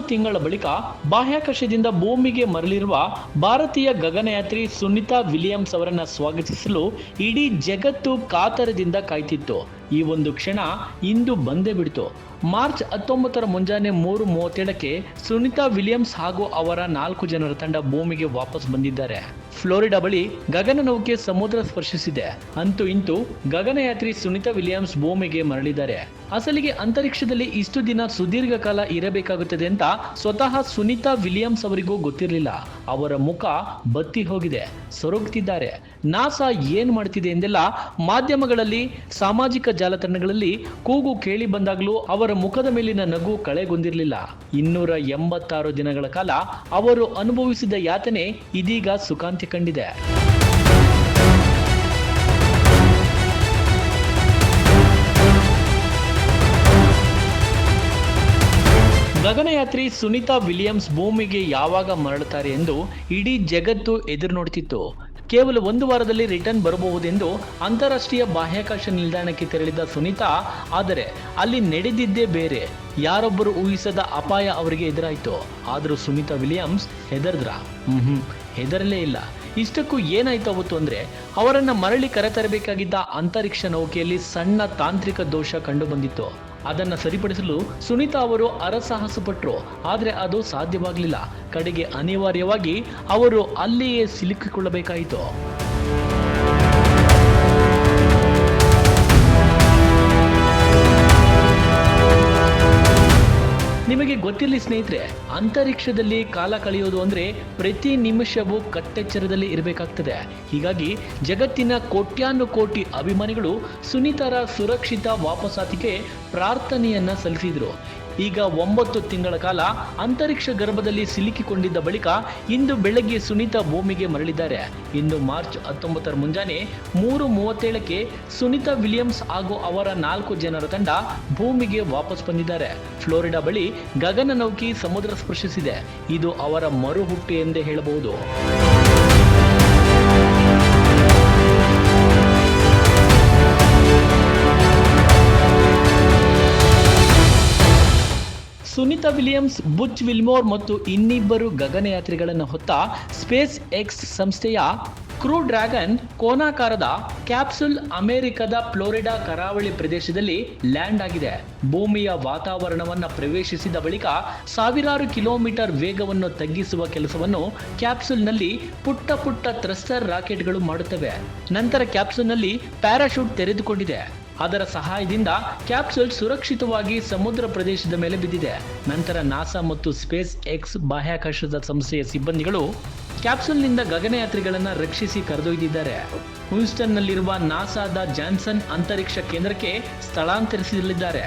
ತಿಂಗಳ ಬಳಿಕ ಬಾಹ್ಯಾಕಾಶದಿಂದ ಭೂಮಿಗೆ ಮರಳಿರುವ ಭಾರತೀಯ ಗಗನಯಾತ್ರಿ ಸುನಿತಾ ವಿಲಿಯಮ್ಸ್ ಅವರನ್ನು ಸ್ವಾಗತಿಸಲು ಇಡೀ ಜಗತ್ತು ಕಾತರದಿಂದ ಕಾಯ್ತಿತ್ತು. ಈ ಒಂದು ಕ್ಷಣ ಇಂದು ಬಂದೇ ಬಿಡ್ತು. ಮಾರ್ಚ್ ಹತ್ತೊಂಬತ್ತರ ಮುಂಜಾನೆ ಮೂರು ಮೂವತ್ತೇಳಕ್ಕೆ ಸುನಿತಾ ವಿಲಿಯಮ್ಸ್ ಹಾಗೂ ಅವರ ನಾಲ್ಕು ಜನರ ತಂಡ ಭೂಮಿಗೆ ವಾಪಸ್ ಬಂದಿದ್ದಾರೆ. ಫ್ಲೋರಿಡಾ ಬಳಿ ಗಗನನೌಕೆ ಸಮುದ್ರ ಸ್ಪರ್ಶಿಸಿದೆ. ಅಂತೂ ಇಂತೂ ಗಗನಯಾತ್ರಿ ಸುನಿತಾ ವಿಲಿಯಮ್ಸ್ ಭೂಮಿಗೆ ಮರಳಿದ್ದಾರೆ. ಅಸಲಿಗೆ ಅಂತರಿಕ್ಷದಲ್ಲಿ ಇಷ್ಟು ದಿನ ಸುದೀರ್ಘ ಕಾಲ ಇರಬೇಕಾಗುತ್ತದೆ ಅಂತ ಸ್ವತಃ ಸುನಿತಾ ವಿಲಿಯಮ್ಸ್ ಅವರಿಗೂ ಗೊತ್ತಿರಲಿಲ್ಲ. ಅವರ ಮುಖ ಬತ್ತಿ ಹೋಗಿದೆ. ಸೊರಗುತ್ತಿದ್ದಾರೆ. ನಾಸಾ ಏನ್ ಮಾಡ್ತಿದೆ ಎಂದೆಲ್ಲ ಮಾಧ್ಯಮಗಳಲ್ಲಿ ಸಾಮಾಜಿಕ ಜಾಲತಾಣಗಳಲ್ಲಿ ಕೂಗು ಕೇಳಿ ಬಂದಾಗಲೂ ಅವರ ಮುಖದ ಮೇಲಿನ ನಗು ಕಳೆಗೊಂದಿರಲಿಲ್ಲ. ಇನ್ನೂರ ಎಂಬತ್ತಾರು ದಿನಗಳ ಕಾಲ ಅವರು ಅನುಭವಿಸಿದ ಯಾತನೆ ಇದೀಗ ಸುಖಾಂತ್ಯ ಕಂಡಿದೆ. ಗಗನಯಾತ್ರಿ ಸುನಿತಾ ವಿಲಿಯಮ್ಸ್ ಭೂಮಿಗೆ ಯಾವಾಗ ಮರಳುತ್ತಾರೆ ಎಂದು ಇಡೀ ಜಗತ್ತು ಎದುರು ನೋಡ್ತಿತ್ತು. ಕೇವಲ ಒಂದು ವಾರದಲ್ಲಿ ರಿಟರ್ನ್ ಬರಬಹುದೆಂದು ಅಂತಾರಾಷ್ಟ್ರೀಯ ಬಾಹ್ಯಾಕಾಶ ನಿಲ್ದಾಣಕ್ಕೆ ತೆರಳಿದ ಸುನೀತಾ, ಆದರೆ ಅಲ್ಲಿ ನಡೆದಿದ್ದೇ ಬೇರೆ. ಯಾರೊಬ್ಬರು ಊಹಿಸದ ಅಪಾಯ ಅವರಿಗೆ ಎದುರಾಯಿತು. ಆದರೂ ಸುನೀತಾ ವಿಲಿಯಮ್ಸ್ ಹೆದರ್ದ್ರ. ಹ್ಮ್ ಹೆದರಲೇ ಇಲ್ಲ. ಇಷ್ಟಕ್ಕೂ ಏನಾಯ್ತು ಅವತ್ತು ಅಂದ್ರೆ ಅವರನ್ನ ಮರಳಿ ಕರೆತರಬೇಕಾಗಿದ್ದ ಅಂತರಿಕ್ಷ ನೌಕೆಯಲ್ಲಿ ಸಣ್ಣ ತಾಂತ್ರಿಕ ದೋಷ ಕಂಡು ಬಂದಿತ್ತು ಅದನ್ನ ಸರಿಪಡಿಸಲು ಸುನೀತಾ ಅವರು ಅರಸಾಹಸ ಪಟ್ರು ಆದ್ರೆ ಅದು ಸಾಧ್ಯವಾಗಲಿಲ್ಲ. ಕಡೆಗೆ ಅನಿವಾರ್ಯವಾಗಿ ಅವರು ಅಲ್ಲಿಯೇ ಸಿಲುಕಿಕೊಳ್ಳಬೇಕಾಯಿತು. ನಿಮಗೆ ಗೊತ್ತಿರಲಿ ಸ್ನೇಹಿತರೆ, ಅಂತರಿಕ್ಷದಲ್ಲಿ ಕಾಲ ಕಳೆಯೋದು ಅಂದ್ರೆ ಪ್ರತಿ ನಿಮಿಷವೂ ಕಟ್ಟೆಚ್ಚರದಲ್ಲಿ ಇರಬೇಕಾಗ್ತದೆ. ಹೀಗಾಗಿ ಜಗತ್ತಿನ ಕೋಟ್ಯಾನು ಕೋಟಿ ಅಭಿಮಾನಿಗಳು ಸುನೀತಾರ ಸುರಕ್ಷಿತ ವಾಪಸಾತಿಗೆ ಪ್ರಾರ್ಥನೆಯನ್ನ ಸಲ್ಲಿಸಿದ್ರು. ಈಗ ಒಂಬತ್ತು ತಿಂಗಳ ಕಾಲ ಅಂತರಿಕ್ಷ ಗರ್ಭದಲ್ಲಿ ಸಿಲುಕಿಕೊಂಡಿದ್ದ ಬಳಿಕ ಇಂದು ಬೆಳಗ್ಗೆ ಸುನೀತಾ ಭೂಮಿಗೆ ಮರಳಿದ್ದಾರೆ. ಇಂದು ಮಾರ್ಚ್ ಹತ್ತೊಂಬತ್ತರ ಮುಂಜಾನೆ ಮೂರು ಮೂವತ್ತೇಳಕ್ಕೆ ಸುನೀತಾ ವಿಲಿಯಮ್ಸ್ ಹಾಗೂ ಅವರ ನಾಲ್ಕು ಜನರ ತಂಡ ಭೂಮಿಗೆ ವಾಪಸ್ ಬಂದಿದ್ದಾರೆ. ಫ್ಲೋರಿಡಾ ಬಳಿ ಗಗನ ನೌಕಿ ಸಮುದ್ರ ಸ್ಪರ್ಶಿಸಿದೆ. ಇದು ಅವರ ಮರುಹುಟ್ಟು ಎಂದೇ ಹೇಳಬಹುದು. ವಿಲಿಯಮ್ಸ್, ಬುಚ್ ವಿಲ್ಮೋರ್ ಮತ್ತು ಇನ್ನಿಬ್ಬರು ಗಗನಯಾತ್ರಿಗಳನ್ನು ಹೊತ್ತ ಸ್ಪೇಸ್ ಎಕ್ಸ್ ಸಂಸ್ಥೆಯ ಕ್ರೂ ಡ್ರ್ಯಾಗನ್ ಕೋನಾಕಾರದ ಕ್ಯಾಪ್ಸುಲ್ ಅಮೆರಿಕದ ಫ್ಲೋರಿಡಾ ಕರಾವಳಿ ಪ್ರದೇಶದಲ್ಲಿ ಲ್ಯಾಂಡ್ ಆಗಿದೆ. ಭೂಮಿಯ ವಾತಾವರಣವನ್ನು ಪ್ರವೇಶಿಸಿದ ಬಳಿಕ ಸಾವಿರಾರು ಕಿಲೋಮೀಟರ್ ವೇಗವನ್ನು ತಗ್ಗಿಸುವ ಕೆಲಸವನ್ನು ಕ್ಯಾಪ್ಸುಲ್ನಲ್ಲಿ ಪುಟ್ಟ ಪುಟ್ಟ ಥ್ರಸ್ಟರ್ ರಾಕೆಟ್ಗಳು ಮಾಡುತ್ತವೆ. ನಂತರ ಕ್ಯಾಪ್ಸುಲ್ನಲ್ಲಿ ಪ್ಯಾರಾಶೂಟ್ ತೆರೆದುಕೊಂಡಿದೆ. ಅದರ ಸಹಾಯದಿಂದ ಕ್ಯಾಪ್ಸುಲ್ ಸುರಕ್ಷಿತವಾಗಿ ಸಮುದ್ರ ಪ್ರದೇಶದ ಮೇಲೆ ಬಿದ್ದಿದೆ. ನಂತರ ನಾಸಾ ಮತ್ತು ಸ್ಪೇಸ್ ಎಕ್ಸ್ ಬಾಹ್ಯಾಕಾಶದ ಸಂಸ್ಥೆಯ ಸಿಬ್ಬಂದಿಗಳು ಕ್ಯಾಪ್ಸುಲ್ನಿಂದ ಗಗನಯಾತ್ರಿಗಳನ್ನು ರಕ್ಷಿಸಿ ಕರೆದೊಯ್ದಿದ್ದಾರೆ. ಹ್ಯೂಸ್ಟನ್ನಲ್ಲಿರುವ ನಾಸಾದ ಜಾನ್ಸನ್ ಅಂತರಿಕ್ಷ ಕೇಂದ್ರಕ್ಕೆ ಸ್ಥಳಾಂತರಿಸಲಿದ್ದಾರೆ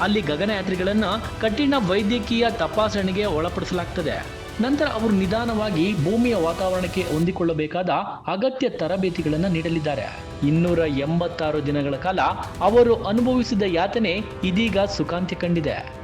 ಅಲ್ಲಿ ಗಗನಯಾತ್ರಿಗಳನ್ನು ಕಠಿಣ ವೈದ್ಯಕೀಯ ತಪಾಸಣೆಗೆ ಒಳಪಡಿಸಲಾಗ್ತದೆ. ನಂತರ ಅವರು ನಿಧಾನವಾಗಿ ಭೂಮಿಯ ವಾತಾವರಣಕ್ಕೆ ಹೊಂದಿಕೊಳ್ಳಬೇಕಾದ ಅಗತ್ಯ ತರಬೇತಿಗಳನ್ನು ನೀಡಲಿದ್ದಾರೆ. ಇನ್ನೂರ ಎಂಬತ್ತಾರು ದಿನಗಳ ಕಾಲ ಅವರು ಅನುಭವಿಸಿದ ಯಾತನೆ ಇದೀಗ ಸುಖಾಂತ್ಯ ಕಂಡಿದೆ